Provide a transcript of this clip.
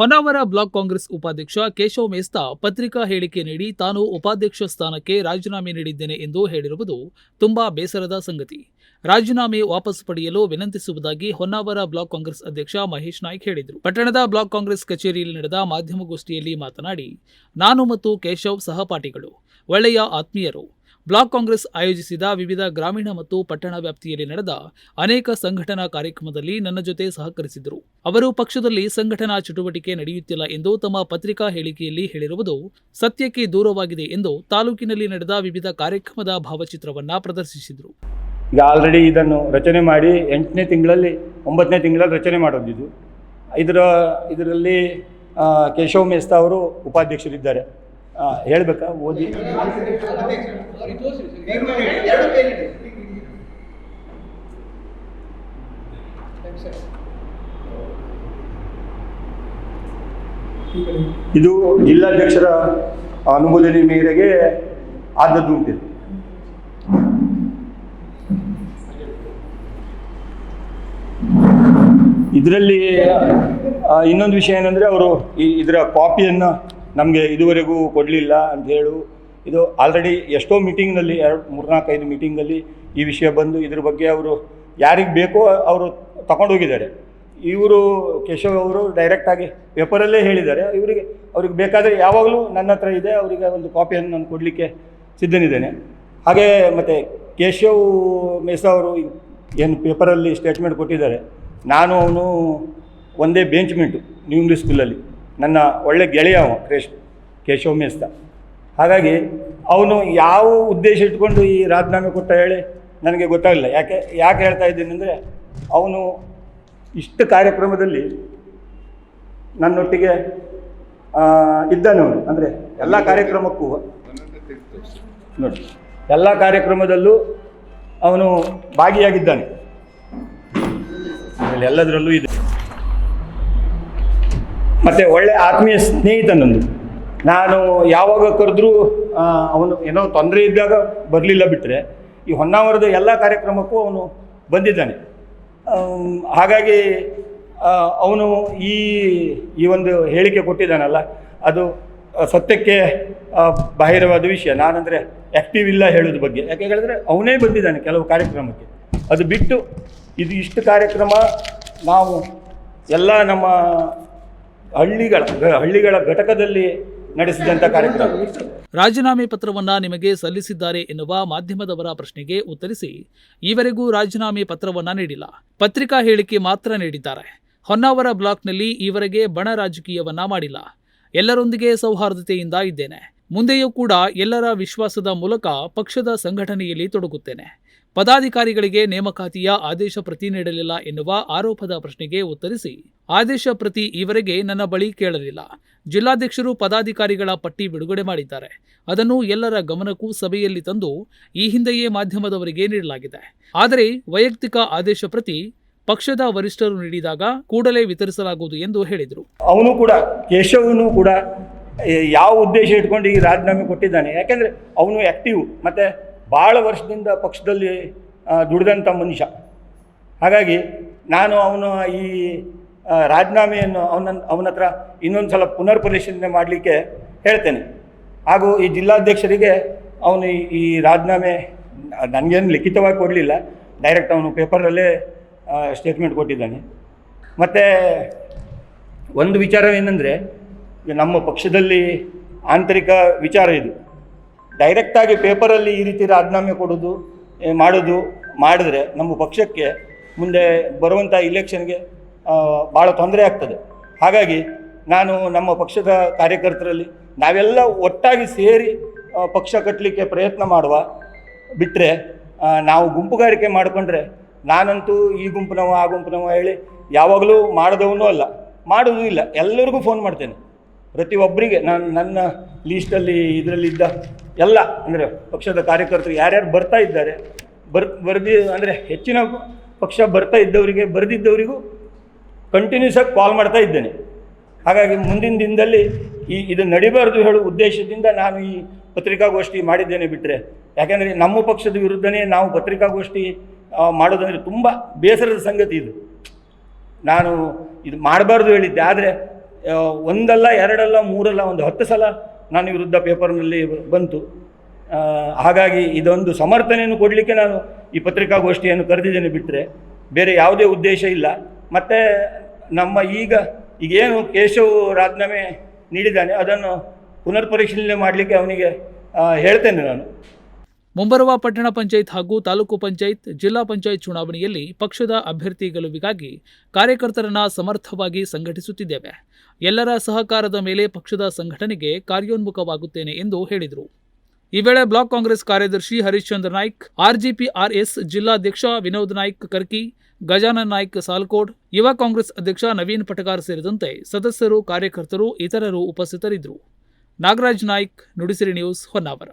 Honnavar block Congress ಉಪಾಧ್ಯಕ್ಷ ಕೇಶವ್ ಮೇಸ್ತಾ ಪತ್ರಿಕಾ ಹೇಳಿಕೆ ನೀಡಿ ತಾನು ಉಪಾಧ್ಯಕ್ಷ ಸ್ಥಾನಕ್ಕೆ ರಾಜೀನಾಮೆ ನೀಡಿದ್ದೇನೆ ಎಂದು ಹೇಳಿರುವುದು ತುಂಬಾ ಬೇಸರದ ಸಂಗತಿ. ರಾಜೀನಾಮೆ ವಾಪಸ್ ಪಡೆಯಲು ವಿನಂತಿಸುವುದಾಗಿ ಹೊನ್ನಾವರ ಬ್ಲಾಕ್ ಕಾಂಗ್ರೆಸ್ ಅಧ್ಯಕ್ಷ ಮಹೇಶ್ ನಾಯ್ಕ್ ಹೇಳಿದರು. ಪಟ್ಟಣದ ಬ್ಲಾಕ್ ಕಾಂಗ್ರೆಸ್ ಕಚೇರಿಯಲ್ಲಿ ನಡೆದ ಮಾಧ್ಯಮಗೋಷ್ಠಿಯಲ್ಲಿ ಮಾತನಾಡಿ, ನಾನು ಮತ್ತು ಕೇಶವ್ ಸಹಪಾಠಿಗಳು, ಒಳ್ಳೆಯ ಆತ್ಮೀಯರು ಬ್ಲಾಕ್ ಕಾಂಗ್ರೆಸ್ ಆಯೋಜಿಸಿದ ವಿವಿಧ ಗ್ರಾಮೀಣ ಮತ್ತು ಪಟ್ಟಣ ವ್ಯಾಪ್ತಿಯಲ್ಲಿ ನಡೆದ ಅನೇಕ ಸಂಘಟನಾ ಕಾರ್ಯಕ್ರಮದಲ್ಲಿ ನನ್ನ ಜೊತೆ ಸಹಕರಿಸಿದರು ಅವರು ಪಕ್ಷದಲ್ಲಿ ಸಂಘಟನಾ ಚಟುವಟಿಕೆ ನಡೆಯುತ್ತಿಲ್ಲ ಎಂದು ತಮ್ಮ ಪತ್ರಿಕಾ ಹೇಳಿಕೆಯಲ್ಲಿ ಹೇಳಿರುವುದು ಸತ್ಯಕ್ಕೆ ದೂರವಾಗಿದೆ ಎಂದು ತಾಲೂಕಿನಲ್ಲಿ ನಡೆದ ವಿವಿಧ ಕಾರ್ಯಕ್ರಮದ ಭಾವಚಿತ್ರವನ್ನ ಪ್ರದರ್ಶಿಸಿದರು. ಈಗ ಆಲ್ರೆಡಿ ಇದನ್ನು ರಚನೆ ಮಾಡಿ ಎಂಟನೇ ತಿಂಗಳಲ್ಲಿ, ಒಂಬತ್ತನೇ ತಿಂಗಳಲ್ಲಿ ರಚನೆ ಮಾಡೋದಿದ್ದು. ಇದರ, ಇದರಲ್ಲಿ ಕೇಶವ ಮೇಸ್ತಾ ಅವರು ಉಪಾಧ್ಯಕ್ಷರಿದ್ದಾರೆ. ಹೇಳ್ಬೇಕಾ? ಓದಿ. ಇದು ಜಿಲ್ಲಾಧ್ಯಕ್ಷರ ಅನುಮೋದನೆ ಮೇರೆಗೆ ಆದದ್ದು ಉಂಟಿದೆ ಇದರಲ್ಲಿ ಇನ್ನೊಂದು ವಿಷಯ ಏನಂದರೆ ಅವರು ಇದರ ಕಾಪಿಯನ್ನು ನಮಗೆ ಇದುವರೆಗೂ ಕೊಡಲಿಲ್ಲ ಅಂತ ಹೇಳು. ಇದು ಆಲ್ರೆಡಿ ಎಷ್ಟೋ ಮೀಟಿಂಗ್ನಲ್ಲಿ ಎರಡು, ಮೂರ್ನಾಲ್ಕೈದು ಮೀಟಿಂಗಲ್ಲಿ ಈ ವಿಷಯ ಬಂದು ಇದ್ರ ಬಗ್ಗೆ ಅವರು ಯಾರಿಗೆ ಬೇಕೋ ಅವರು ತಗೊಂಡೋಗಿದ್ದಾರೆ ಇವರು ಕೇಶವ್ ಅವರು ಡೈರೆಕ್ಟಾಗಿ ಪೇಪರಲ್ಲೇ ಹೇಳಿದ್ದಾರೆ. ಇವರಿಗೆ, ಅವ್ರಿಗೆ ಬೇಕಾದರೆ ಯಾವಾಗಲೂ ನನ್ನ ಹತ್ರ ಇದೆ, ಅವರಿಗೆ ಒಂದು ಕಾಪಿಯನ್ನು ನಾನು ಕೊಡಲಿಕ್ಕೆ ಸಿದ್ಧನಿದ್ದೇನೆ. ಹಾಗೆ ಮತ್ತು ಕೇಶವ್ ಮೇಸಾ ಅವರು ಏನು ಪೇಪರಲ್ಲಿ ಸ್ಟೇಟ್ಮೆಂಟ್ ಕೊಟ್ಟಿದ್ದಾರೆ. ನಾನು ಅವನು ಒಂದೇ ಬೆಂಚ್ಮೆಂಟು ನ್ಯೂ ಇಂಗ್ಲೀಷ್ ಸ್ಕೂಲಲ್ಲಿ ನನ್ನ ಒಳ್ಳೆ ಗೆಳೆಯ ಅವ, ಕ್ರೇಶ್ ಕೇಶವ ಮೇಸ್ತ ಹಾಗಾಗಿ ಅವನು ಯಾವ ಉದ್ದೇಶ ಇಟ್ಕೊಂಡು ಈ ರಾಜೀನಾಮೆ ಕೊಟ್ಟ ಹೇಳಿ ನನಗೆ ಗೊತ್ತಾಗಲಿಲ್ಲ. ಯಾಕೆ ಯಾಕೆ ಹೇಳ್ತಾ ಇದ್ದೀನಿ ಅಂದರೆ ಅವನು ಇಷ್ಟು ಕಾರ್ಯಕ್ರಮದಲ್ಲಿ ನನ್ನೊಟ್ಟಿಗೆ ಇದ್ದಾನವನು ಅಂದರೆ ಎಲ್ಲ ಕಾರ್ಯಕ್ರಮಕ್ಕೂ ನೋಡಿ, ಎಲ್ಲ ಕಾರ್ಯಕ್ರಮದಲ್ಲೂ ಅವನು ಭಾಗಿಯಾಗಿದ್ದಾನೆ. ಎಲ್ಲದರಲ್ಲೂ ಇದೆ. ಮತ್ತು ಒಳ್ಳೆ ಆತ್ಮೀಯ ಸ್ನೇಹಿತ ನಂದು. ನಾನು ಯಾವಾಗ ಕರೆದ್ರೂ ಅವನು ಏನೋ ತೊಂದರೆ ಇದ್ದಾಗ ಬರಲಿಲ್ಲ ಬಿಟ್ಟರೆ ಈ ಹೊನ್ನಾವರದ ಎಲ್ಲ ಕಾರ್ಯಕ್ರಮಕ್ಕೂ ಅವನು ಬಂದಿದ್ದಾನೆ. ಹಾಗಾಗಿ ಅವನು ಈ ಈ ಒಂದು ಹೇಳಿಕೆ ಕೊಟ್ಟಿದ್ದಾನಲ್ಲ, ಅದು ಸತ್ಯಕ್ಕೆ ಬಾಹಿರವಾದ ವಿಷಯ. ನಾನಂದರೆ ಆ್ಯಕ್ಟಿವ್ ಇಲ್ಲ ಹೇಳೋದ್ರ ಬಗ್ಗೆ. ಯಾಕೆ ಹೇಳಿದ್ರೆ, ಅವನೇ ಬಂದಿದ್ದಾನೆ ಕೆಲವು ಕಾರ್ಯಕ್ರಮಕ್ಕೆ. ಅದು ಬಿಟ್ಟು, ಇದು ಇಷ್ಟು ಕಾರ್ಯಕ್ರಮ ನಾವು ಎಲ್ಲ ನಮ್ಮ ಹಳ್ಳಿಗಳ ಹಳ್ಳಿಗಳ ಘಟಕದಲ್ಲಿ ನಡೆಸಿದಂಥ ಕಾರ್ಯಕ್ರಮ. ರಾಜೀನಾಮೆ ಪತ್ರವನ್ನ ನಿಮಗೆ ಸಲ್ಲಿಸಿದ್ದಾರೆ ಎನ್ನುವ ಮಾಧ್ಯಮದವರ ಪ್ರಶ್ನೆಗೆ ಉತ್ತರಿಸಿ, ಈವರೆಗೂ ರಾಜೀನಾಮೆ ಪತ್ರವನ್ನ ನೀಡಿಲ್ಲ. ಪತ್ರಿಕಾ ಹೇಳಿಕೆ ಮಾತ್ರ ನೀಡಿದ್ದಾರೆ. ಹೊನ್ನಾವರ ಬ್ಲಾಕ್ನಲ್ಲಿ ಈವರೆಗೆ ಬಣ ರಾಜಕೀಯವನ್ನ ಮಾಡಿಲ್ಲ. ಎಲ್ಲರೊಂದಿಗೆ ಸೌಹಾರ್ದತೆಯಿಂದ ಇದ್ದೇನೆ. ಮುಂದೆಯೂ ಕೂಡ ಎಲ್ಲರ ವಿಶ್ವಾಸದ ಮೂಲಕ ಪಕ್ಷದ ಸಂಘಟನೆಯಲ್ಲಿ ತೊಡಗುತ್ತೇನೆ. ಪದಾಧಿಕಾರಿಗಳಿಗೆ ನೇಮಕಾತಿಯ ಆದೇಶ ಪ್ರತಿ ನೀಡಲಿಲ್ಲ ಎನ್ನುವ ಆರೋಪದ ಪ್ರಶ್ನೆಗೆ ಉತ್ತರಿಸಿ, ಆದೇಶ ಪ್ರತಿ ಈವರೆಗೆ ನನ್ನ ಬಳಿ ಕೇಳಲಿಲ್ಲ. ಜಿಲ್ಲಾಧ್ಯಕ್ಷರು ಪದಾಧಿಕಾರಿಗಳ ಪಟ್ಟಿ ಬಿಡುಗಡೆ ಮಾಡಿದ್ದಾರೆ. ಅದನ್ನು ಎಲ್ಲರ ಗಮನಕ್ಕೂ ಸಭೆಯಲ್ಲಿ ತಂದು ಈ ಹಿಂದೆಯೇ ಮಾಧ್ಯಮದವರಿಗೆ ನೀಡಲಾಗಿದೆ. ಆದರೆ ವೈಯಕ್ತಿಕ ಆದೇಶ ಪ್ರತಿ ಪಕ್ಷದ ವರಿಷ್ಠರು ನೀಡಿದಾಗ ಕೂಡಲೇ ವಿತರಿಸಲಾಗುವುದು ಎಂದು ಹೇಳಿದರು. ಅವನು ಕೂಡ, ಕೇಶವನು ಕೂಡ ಯಾವ ಉದ್ದೇಶ ಇಟ್ಕೊಂಡು ಈ ರಾಜೀನಾಮೆ ಕೊಟ್ಟಿದ್ದಾನೆ? ಯಾಕೆಂದರೆ ಅವನು ಆ್ಯಕ್ಟಿವ್ ಮತ್ತು ಭಾಳ ವರ್ಷದಿಂದ ಪಕ್ಷದಲ್ಲಿ ದುಡಿದಂಥ ಮನುಷ್ಯ. ಹಾಗಾಗಿ ನಾನು ಅವನು ಈ ರಾಜೀನಾಮೆಯನ್ನು ಅವನ ಅವನ ಹತ್ರ ಇನ್ನೊಂದು ಸಲ ಪುನರ್ ಪರಿಶೀಲನೆ ಮಾಡಲಿಕ್ಕೆ ಹೇಳ್ತೇನೆ. ಹಾಗೂ ಈ ಜಿಲ್ಲಾಧ್ಯಕ್ಷರಿಗೆ ಅವನು ಈ- ರಾಜೀನಾಮೆ ನನಗೇನು ಲಿಖಿತವಾಗಿ ಕೊಡಲಿಲ್ಲ. ಡೈರೆಕ್ಟ್ ಅವನು ಪೇಪರಲ್ಲೇ ಸ್ಟೇಟ್ಮೆಂಟ್ ಕೊಟ್ಟಿದ್ದಾನೆ. ಮತ್ತು ಒಂದು ವಿಚಾರವೇನೆಂದರೆ ನಮ್ಮ ಪಕ್ಷದಲ್ಲಿ ಆಂತರಿಕ ವಿಚಾರ ಇದು. ಡೈರೆಕ್ಟಾಗಿ ಪೇಪರಲ್ಲಿ ಈ ರೀತಿ ರಾಜೀನಾಮೆ ಕೊಡೋದು ಮಾಡೋದು, ಮಾಡಿದ್ರೆ ನಮ್ಮ ಪಕ್ಷಕ್ಕೆ ಮುಂದೆ ಬರುವಂಥ ಇಲೆಕ್ಷನ್ಗೆ ಭಾಳ ತೊಂದರೆ ಆಗ್ತದೆ. ಹಾಗಾಗಿ ನಾನು ನಮ್ಮ ಪಕ್ಷದ ಕಾರ್ಯಕರ್ತರಲ್ಲಿ ನಾವೆಲ್ಲ ಒಟ್ಟಾಗಿ ಸೇರಿ ಪಕ್ಷ ಕಟ್ಟಲಿಕ್ಕೆ ಪ್ರಯತ್ನ ಮಾಡುವ ಬಿಟ್ಟರೆ ನಾವು ಗುಂಪುಗಾರಿಕೆ ಮಾಡಿಕೊಂಡ್ರೆ ನಾನಂತೂ ಈ ಗುಂಪಿನವ, ಆ ಗುಂಪಿನವ ಹೇಳಿ ಯಾವಾಗಲೂ ಮಾಡಿದವನು ಅಲ್ಲ. ಮಾಡೋದು ಇಲ್ಲ. ಎಲ್ಲರಿಗೂ ಫೋನ್ ಮಾಡ್ತೇನೆ. ಪ್ರತಿಯೊಬ್ಬರಿಗೆ ನಾನು ನನ್ನ ಲೀಸ್ಟಲ್ಲಿ ಇದರಲ್ಲಿದ್ದ ಎಲ್ಲ, ಅಂದರೆ ಪಕ್ಷದ ಕಾರ್ಯಕರ್ತರು ಯಾರ್ಯಾರು ಬರ್ತಾ ಇದ್ದಾರೆ, ಬರ್, ಬರ್ದಿ, ಅಂದರೆ ಹೆಚ್ಚಿನ ಪಕ್ಷ ಬರ್ತಾ ಇದ್ದವರಿಗೆ, ಬರೆದಿದ್ದವರಿಗೂ ಕಂಟಿನ್ಯೂಸ್ ಆಗಿ ಕಾಲ್ ಮಾಡ್ತಾ ಇದ್ದೇನೆ. ಹಾಗಾಗಿ ಮುಂದಿನ ದಿನದಲ್ಲಿ ಈ, ಇದು ನಡಿಬಾರ್ದು ಹೇಳೋ ಉದ್ದೇಶದಿಂದ ನಾನು ಈ ಪತ್ರಿಕಾಗೋಷ್ಠಿ ಮಾಡಿದ್ದೇನೆ ಬಿಟ್ಟರೆ ಯಾಕೆಂದರೆ ನಮ್ಮ ಪಕ್ಷದ ವಿರುದ್ಧನೇ ನಾವು ಪತ್ರಿಕಾಗೋಷ್ಠಿ ಮಾಡೋದಂದರೆ ತುಂಬ ಬೇಸರದ ಸಂಗತಿ ಇದು. ನಾನು ಇದು ಮಾಡಬಾರ್ದು ಹೇಳಿದ್ದೆ, ಆದರೆ ಒಂದಲ್ಲ, ಎರಡಲ್ಲ, ಮೂರಲ್ಲ, ಒಂದು ಹತ್ತು ಸಲ ನಾನು ವಿರುದ್ಧ ಪೇಪರ್ನಲ್ಲಿ ಬಂತು. ಹಾಗಾಗಿ ಇದೊಂದು ಸಮರ್ಥನೆಯನ್ನು ಕೊಡಲಿಕ್ಕೆ ನಾನು ಈ ಪತ್ರಿಕಾಗೋಷ್ಠಿಯನ್ನು ಕರೆದಿದ್ದೇನೆ ಬಿಟ್ಟರೆ ಬೇರೆ ಯಾವುದೇ ಉದ್ದೇಶ ಇಲ್ಲ. ಮತ್ತು ನಮ್ಮ ಈಗ, ಈಗೇನು ಕೇಶವ್ ರಾಜೀನಾಮೆ ನೀಡಿದ್ದಾನೆ, ಅದನ್ನು ಪುನರ್ ಪರಿಶೀಲನೆ ಮಾಡಲಿಕ್ಕೆ ಅವನಿಗೆ ಹೇಳ್ತೇನೆ ನಾನು. ಮುಂಬರುವ ಪಟ್ಟಣ ಪಂಚಾಯತ್ ಹಾಗೂ ತಾಲೂಕು ಪಂಚಾಯತ್, ಜಿಲ್ಲಾ ಪಂಚಾಯತ್ ಚುನಾವಣೆಯಲ್ಲಿ ಪಕ್ಷದ ಅಭ್ಯರ್ಥಿ ಗೆಲುವಿಗಾಗಿ ಕಾರ್ಯಕರ್ತರನ್ನ ಸಮರ್ಥವಾಗಿ ಸಂಘಟಿಸುತ್ತಿದ್ದೇವೆ. ಎಲ್ಲರ ಸಹಕಾರದ ಮೇಲೆ ಪಕ್ಷದ ಸಂಘಟನೆಗೆ ಕಾರ್ಯೋನ್ಮುಖವಾಗುತ್ತೇನೆ ಎಂದು ಹೇಳಿದರು. ಈ ವೇಳೆ ಬ್ಲಾಕ್ ಕಾಂಗ್ರೆಸ್ ಕಾರ್ಯದರ್ಶಿ ಹರಿಶ್ಚಂದ್ರ ನಾಯ್ಕ್ ಆರ್ಜಿಪಿಆರ್ಎಸ್ ಜಿಲ್ಲಾಧ್ಯಕ್ಷ ವಿನೋದ್ ನಾಯ್ಕ್ ಕರ್ಕಿ, ಗಜಾನನ್ ನಾಯ್ಕ್ ಸಾಲ್ಕೋಡ್, ಯುವ ಕಾಂಗ್ರೆಸ್ ಅಧ್ಯಕ್ಷ ನವೀನ್ ಪಟಕಾರ್ ಸೇರಿದಂತೆ ಸದಸ್ಯರು, ಕಾರ್ಯಕರ್ತರು, ಇತರರು ಉಪಸ್ಥಿತರಿದ್ದರು. ನಾಗರಾಜ್ ನಾಯ್ಕ್, ನುಡಿಸಿರಿ ನ್ಯೂಸ್ ಹೊನ್ನಾವರ.